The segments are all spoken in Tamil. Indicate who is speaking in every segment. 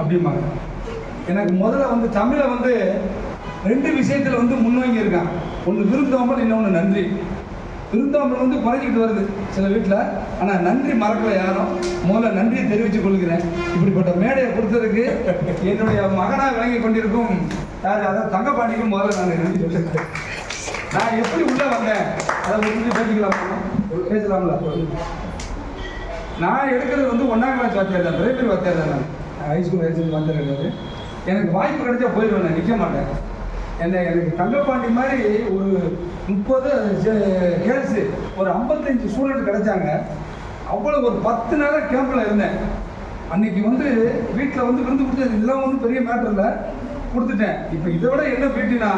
Speaker 1: அப்படிம்பாங்க. எனக்கு முதல்ல வந்து தமிழை வந்து ரெண்டு விஷயத்தில் வந்து முன்வாங்கி இருக்கான் ஒன்று விருந்தோம்பல் இன்னொன்று நன்றி. விருந்தோம்பல் வந்து குறைஞ்சிக்கிட்டு வருது சில வீட்டில். ஆனால் நன்றி மறக்கல யாரும். முதல்ல நன்றியை தெரிவித்துக் கொள்கிறேன். இப்படிப்பட்ட மேடையை கொடுத்ததுக்கு என்னுடைய மகனாக விளங்கி கொண்டிருக்கும் யார்? அதாவது தங்கப்பாண்டிக்கும் முதல்ல நான் நன்றி சொல்லியிருக்கேன் நான் எப்படி உள்ளே வந்தேன்? அதை முடிஞ்சு பேசிக்கலாம். பேசலாம்ல? நான் எடுக்கிறது வந்து ஒன்றாம் கிளாஸ் வாத்தியார் தான். பிரைமரி வாத்தியார் தான் நான். ஹைஸ்கூல் ஹைஸ்கூல் வாத்தியார் எனக்கு வாய்ப்பு கிடைச்சா போயிடுவேன் நான் நிற்க மாட்டேன். என்ன எனக்கு தங்கப்பாண்டி மாதிரி ஒரு முப்பது கேர்ள்ஸு ஒரு ஐம்பத்தஞ்சு ஸ்டூடெண்ட் கிடைச்சாங்க. அவ்வளோ ஒரு பத்து நாளாக கேம்பில் இருந்தேன். அன்னைக்கு வந்து வீட்டில் வந்து விருந்து கொடுத்தது இதெல்லாம் வந்து பெரிய மேட்டர் இல்லை. கொடுத்துட்டேன். இப்போ இதை விட என்ன பேட்டினா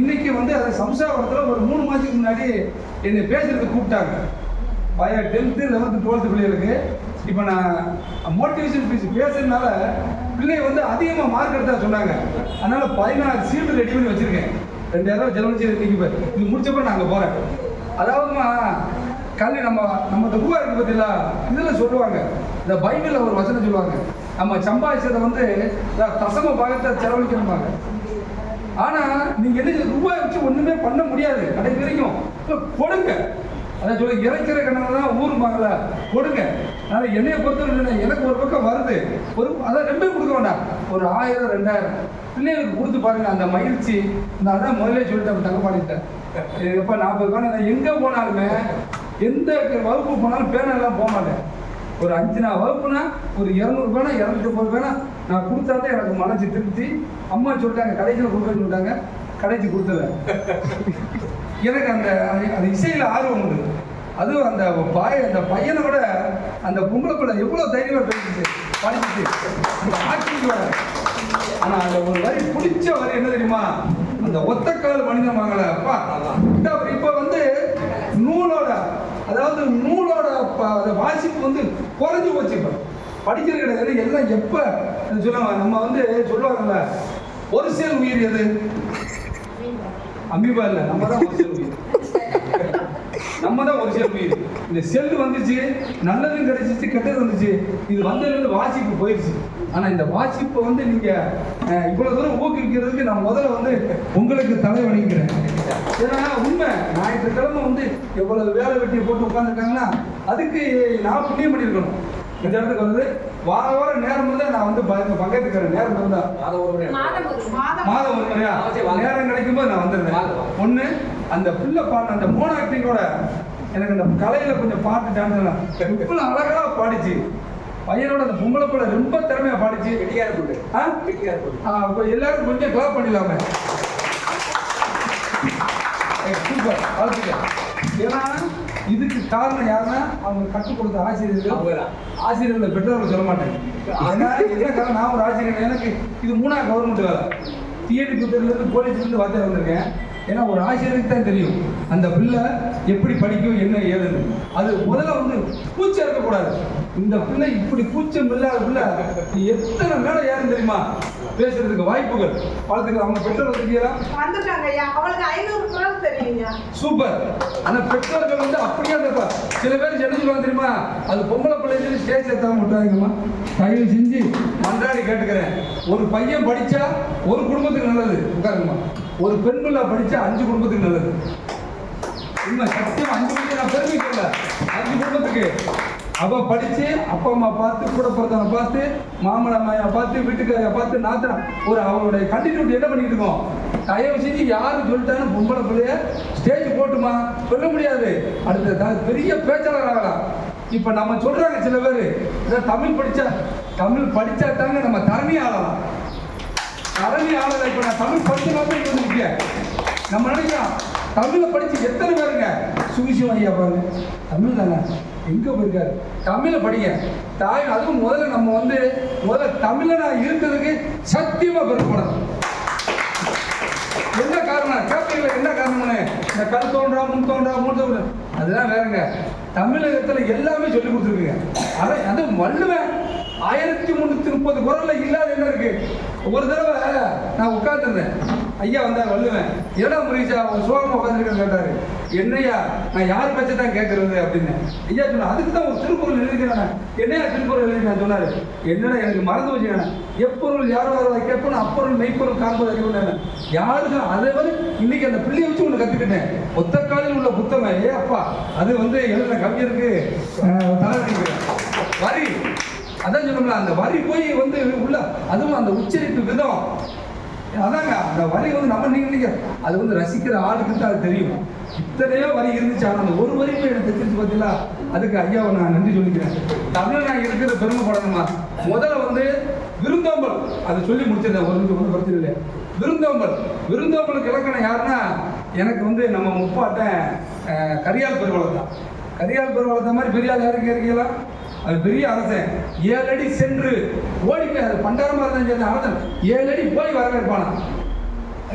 Speaker 1: இன்னைக்கு வந்து அது சம்சாரத்தில் ஒரு மூணு மாதத்துக்கு முன்னாடி என்னை பேசுறதுக்கு கூப்பிட்டாங்க. பய டென்த்து லெவன்த்து டுவெல்த்து பிள்ளைகளுக்கு. இப்போ நான் மோட்டிவேஷன் பீஸ் பேசுறதுனால பிள்ளை வந்து அதிகமாக மார்க் எடுத்தா சொன்னாங்க. அதனால பதினாறு சீட்டு ரெடி பண்ணி வச்சிருக்கேன். ரெண்டாயிரம் செலவழிச்சு இன்னைக்கு போய் இது முடிச்சப்ப நான் அங்கே போகிறேன் அதாவதுமா கல்வி நம்ம நம்ம இந்த இருக்கு பார்த்தீங்களா இதில் சொல்லுவாங்க. இந்த பைபிளில் ஒரு வசனம் சொல்லுவாங்க. நம்ம சம்பாதிச்சதை வந்து தசம பாகத்தை செலவழிக்கணும்பாங்க. ஆனால் நீங்கள் என்ன ரூபாய் வச்சு ஒன்றுமே பண்ண முடியாது. கடைசி வரைக்கும். கொடுங்க. அதான் சொல்லி இறைக்கிற கணக்கு தான் ஊருமாங்கள கொடுங்க. அதனால் என்னைய பொறுத்தவரை எனக்கு ஒரு பக்கம் வருது. ஒரு அதான் ரெண்டே கொடுக்க வேண்டாம். ஒரு ஆயிரம் ரெண்டாயிரம். பிள்ளைகளுக்கு கொடுத்து பாருங்க அந்த மகிழ்ச்சி. நான் அதான் முதலே சொல்லிட்டேன் தங்க பாடிட்டேன் எப்போ நாற்பது ரூபாய் நான் எங்கே போனாலுமே எந்த வகுப்பு போனாலும் பேனெல்லாம் போக மாட்டேன். ஒரு அஞ்சு நாள் வகுப்புனா ஒரு இரநூறுபானா இரநூத்தி ரூபானா நான் கொடுத்தா தான் எனக்கு மனசு திருப்தி. அம்மா சொல்லிட்டாங்க கடைசியில் கொடுக்கன்னு சொல்லிட்டாங்க. கடைசி கொடுத்தல. எனக்கு அந்த அந்த இசையில் ஆர்வம் உண்டு. அதுவும் அந்த பாய அந்த பையனை விட அந்த பொம்பளை பிள்ளை எவ்வளோ தைரியமாக பேசிச்சு. படிச்சுட்டு அந்த ஆட்சிக்கு வர. ஆனால் அந்த ஒரு வரி பிடிச்ச வரி என்ன தெரியுமா? அந்த ஒத்தக்கால் மனிதன் வாங்கல. அப்பா இந்த இப்போ வந்து நூலோட அதாவது நூலோட ப- வாசிப்பு வந்து குறைஞ்சி போச்சு இப்போ. படிக்கிறது கிடையாது எல்லாம் எப்போ? சொல்லுவாங்க நம்ம வந்து சொல்லுவாங்கல்ல ஒரு சேல் உயிர் எது அமீபா இல்லை நம்ம தான் ஒரு உயிர் நம்ம தான் ஒரு சேல் உயிர் இந்த செல் வந்துச்சு நல்லதும் கிடைச்சிச்சு கெட்டது வந்துச்சு. இது வந்ததுலேருந்து வாசிப்பு போயிடுச்சு ஆனா இந்த வாசிப்பை வந்து நீங்க இவ்வளோ இவ்வளவு தூரம் ஊக்குவிக்கிறதுக்கு நான் முதல்ல வந்து உங்களுக்கு தலை வணங்கிக்கிறேன். ஏன்னா உண்மை ஞாயிற்றுக்கிழமை வந்து எவ்வளவு வேலை வெட்டியை போட்டு உட்காந்துருக்காங்கன்னா அதுக்கு நான் புண்ணியம் பண்ணியிருக்கணும். இந்த இடத்துக்கு வந்து வார வாரம் நேரம் இருந்தால் நான் வந்து பங்க- பங்கேற்றுக்கிறேன். நேரம் இருந்தா
Speaker 2: மாதம் ஒரு முறை.
Speaker 3: மாதம் ஒரு
Speaker 1: முறையா? நேரம் கிடைக்கும் போது நான் வந்துடுறேன். ஒண்ணு அந்த பிள்ளை பாட்டு அந்த மோன ஆக்டிங்கோட எனக்கு அந்த கலையில கொஞ்சம் பாட்டு டான்ஸ் இவ்வளவு அழகா பாடிச்சு. பையனோட அந்த பொம்பளை பிள்ளை ரொம்ப திறமையா பாடிச்சு. ஆ, அப்ப எல்லாரும் கொஞ்சம் கிளாப் பண்ணிடலாமே. வாழ்த்துக்கள் ஏன்னா இதுக்கு காரணம் யாருன்னா அவங்க கற்றுக் கொடுத்த ஆசிரியர்கள். ஆசிரியர்கள் பெற்றோர்கள் சொல்ல மாட்டேன் ஏன்னா என்ன காரணம் நான் ஒரு ஆசிரியர் எனக்கு இது மூணாவது கவர்மெண்ட் வேலை. டிஎடி புத்தகத்துலேருந்து போலீஸ்லேருந்து வார்த்தை வந்திருக்கேன். ஏன்னா ஒரு ஆசிரியருக்கு தான் தெரியும். அந்த பிள்ளை எப்படி படிக்கும் என்ன ஏதுன்னு. அது முதல்ல வந்து கூச்சம் இருக்கக்கூடாது இந்த பிள்ளை இப்படி கூச்சம் இல்லாத பிள்ளை எத்தனை மேலே ஏறும் தெரியுமா? பேசுறதுக்கு வாய்ப்புகள். வாழ்த்துக்கள் அவங்க பெற்றோர்கள் தெரியுதா சூப்பர். ஆனா பெற்றோர்கள் வந்து அப்படியே இருப்பா சில பேர் என்ன சொல்லுவாங்க தெரியுமா? அது பொம்பளை பிள்ளைங்க ஸ்டேஜ் ஏத்தாம விட்டுறாங்கம்மா தயவு செஞ்சு மன்றாடி கேட்டுக்கிறேன். ஒரு பையன் படிச்சா ஒரு குடும்பத்துக்கு நல்லது. உட்காருங்கம்மா. ஒரு பெண் பிள்ளை படிச்சா அஞ்சு குடும்பத்துக்கு நல்லது. உண்மை சத்தியம் அஞ்சு குடும்பம் நான் சொல்ல அஞ்சு குடும்பத்துக்கு. அவ படிச்சு அப்பா அம்மா பார்த்து கூட பிறந்தவனை பார்த்து மாமனா மாயா பார்த்து வீட்டுக்காரைய பார்த்து நாத்தனா ஒரு அவளுடைய கண்டினியூட்டி என்ன பண்ணிட்டு இருக்கோம்? தயவு செஞ்சு யாரு சொல்லிட்டாலும் பொம்பளை பிள்ளைய ஸ்டேஜ் போட்டுமா? சொல்ல முடியாது. அடுத்த த- பெரிய பேச்சாளர் ஆகலாம். இப்ப நம்ம சொல்றாங்க சில பேர் தமிழ் படிச்சா தமிழ் படிச்சா தாங்க நம்ம தரணி ஆளலாம். தரணி ஆளலை இப்ப நான் தமிழ் படிச்சு நம்ம நினைக்கிறோம் தமிழை படிச்சு எத்தனை பேருங்க? சுவிசிவம் ஐயா பாருங்க தமிழ் தானே? எங்க போயிருக்காரு? தமிழை படிங்க. தாய் அதுவும் முதல்ல நம்ம வந்து முதல்ல தமிழனா இருக்கிறதுக்கு சத்தியமா பெருமைப்படணும். என்ன காரணம் கேட்பீங்களா என்ன காரணம்னு? இந்த கல் தோன்றா முன் தோன்றா முன் தோன்றா. அதெல்லாம் வேறங்க. தமிழகத்துல எல்லாமே சொல்லி கொடுத்துருக்குங்க. அதை அது வள்ளுவேன் ஆயிரத்தி முந்நூற்றி முப்பது குரல்ல இல்லாத என்ன இருக்கு? ஒரு தடவை நான் உட்காந்துருந்தேன் ஐயா வந்தார் வள்ளுவேன். ஏடா முருகிச்சா அவன் சோகமா உட்காந்துருக்கேன் கேட்டாரு. என்னையா நான் யார் பச்சை தான் கேட்கறது அப்படின்னு. ஐயா சொன்ன அதுக்கு தான் ஒரு திருக்குறள் எழுதிக்கிறேன் என்னையா திருக்குறள் எழுதினேன் சொன்னாரு. என்னடா எனக்கு மறந்து வச்சுக்கணும் எப்பொருள் யாரோ வர கேட்பணும் அப்பொருள் மெய்ப்பொருள் காண்பது அறிவுன்னு யாருக்கு அதை வந்து இன்னைக்கு அந்த பிள்ளையை வச்சு ஒன்று கற்றுக்கிட்டேன் ஒத்த காலில் உள்ள புத்தகம் ஏ அப்பா அது வந்து எழுதின கவிஞருக்கு வரி. அதான் சொன்னோம்ல அந்த வரி போய் வந்து உள்ள அதுவும் அந்த உச்சரிப்பு விதம். அதாங்க அந்த வரி வந்து நம்ம நீங்க அது வந்து ரசிக்கிற ஆளுக்கு தான் அது தெரியும். இத்தனையோ வரி இருந்துச்சு ஆனால் அந்த ஒரு வரி எனக்கு தெரிஞ்சு பார்த்தீங்களா அதுக்கு ஐயாவை நான் நன்றி சொல்லிக்கிறேன். தமிழ் நான் இருக்கிற பெருமைப்படணுமா முதல்ல வந்து விருந்தோம்பல். அதை சொல்லி முடிச்சிருந்தேன் ஒரு நிமிஷம் பிரச்சனை இல்லை விருந்தோம்பல். விருந்தோம்பலுக்கு இலக்கணம் யாருன்னா எனக்கு வந்து நம்ம முப்பாட்டன் கரியால் பெருவளம் தான். கரியால் பெருவளத்தை மாதிரி பெரிய ஆள் யாருக்கு இருக்கீங்களா? அது பெரிய அரசன். ஏழு அடி சென்று ஓடி போய் அது பண்டாரமா இருந்தாலும் சரி அரசன். ஏழு அடி போய் வரவேற்பானா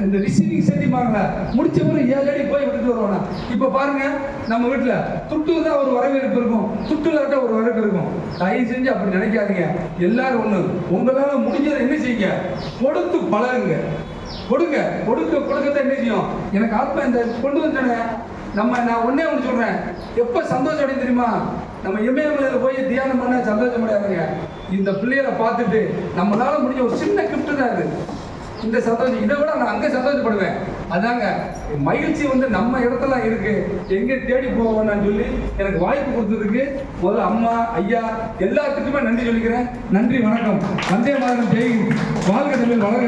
Speaker 1: இந்த ரிசீவிங் செஞ்சுப்பாங்க முடிச்சவரும் ஏழு அடி போய் விட்டுட்டு வருவானா இப்போ பாருங்க நம்ம வீட்டில் துட்டு தான் ஒரு வரவேற்பு இருக்கும். துட்டு இல்லாட்ட ஒரு வரவேற்பு இருக்கும். தயவு செஞ்சு அப்படி நினைக்காதீங்க. எல்லாரும் ஒன்று உங்களால் முடிஞ்சதை என்ன செய்யுங்க? கொடுத்து பழகுங்க. கொடுங்க. கொடுக்க கொடுக்கத்தான் என்ன செய்யும்? எனக்கு ஆத்மா இந்த கொண்டு வந்தானே. நம்ம நான் ஒன்றே ஒன்று சொல்றேன். எப்போ சந்தோஷம் அடையும் தெரியுமா? நம்ம இமயமலையில் போய் தியானம் பண்ண சந்தோஷம் அடையாதுங்க. இந்த பிள்ளைகளை பார்த்துட்டு நம்மளால முடிஞ்ச ஒரு சின்ன கிஃப்ட் தான் அது. இந்த சந்தோஷம் இதை விட நான் அங்கே சந்தோஷப்படுவேன். அதாங்க மகிழ்ச்சி வந்து நம்ம இடத்துல இருக்கு. எங்கே தேடி போவோம்னு சொல்லி எனக்கு வாய்ப்பு கொடுத்ததுக்கு முதல்ல அம்மா ஐயா எல்லாத்துக்குமே நன்றி சொல்லிக்கிறேன். நன்றி வணக்கம். வந்தே மாதிரி ஜெய் வாழ்க தமிழ் வளர்க